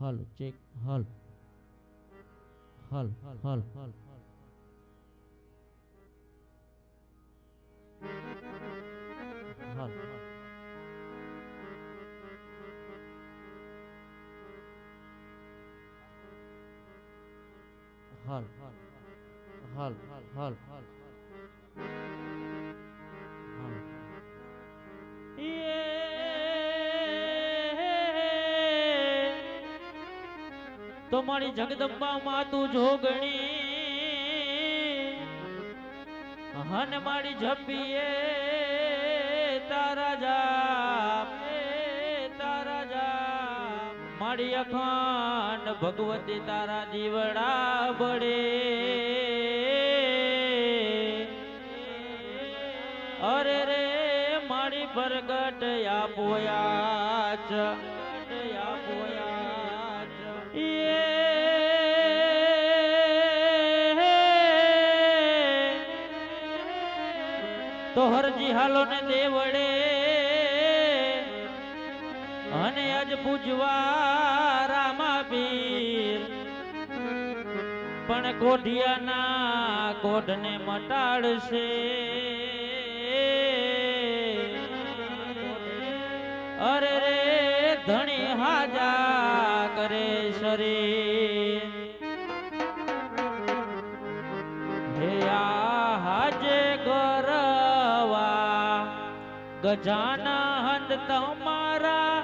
હાલ ચેક હલ. હલ હલ હલ. હલ. હલ હલ હલ. હલ. હલ. હાલ તો મારી જગદંબા માં તું જોગણી. હન મારી જપીએ, તારા જા તારા જા મારી અખંડ ભગવતી તારા દીવડા બળે અરે રે, મારી પ્રગટ આપોયાચ. તો હરજી હાલો ને દેવડે. અને અજ પૂજવા રામાબીર પણ કોઢિયાના કોઢને મટાડશે. અરે રે ધણી હાજા કરે શરીર. ગજાન હંદ તમારા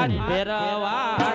આજ ભેરવા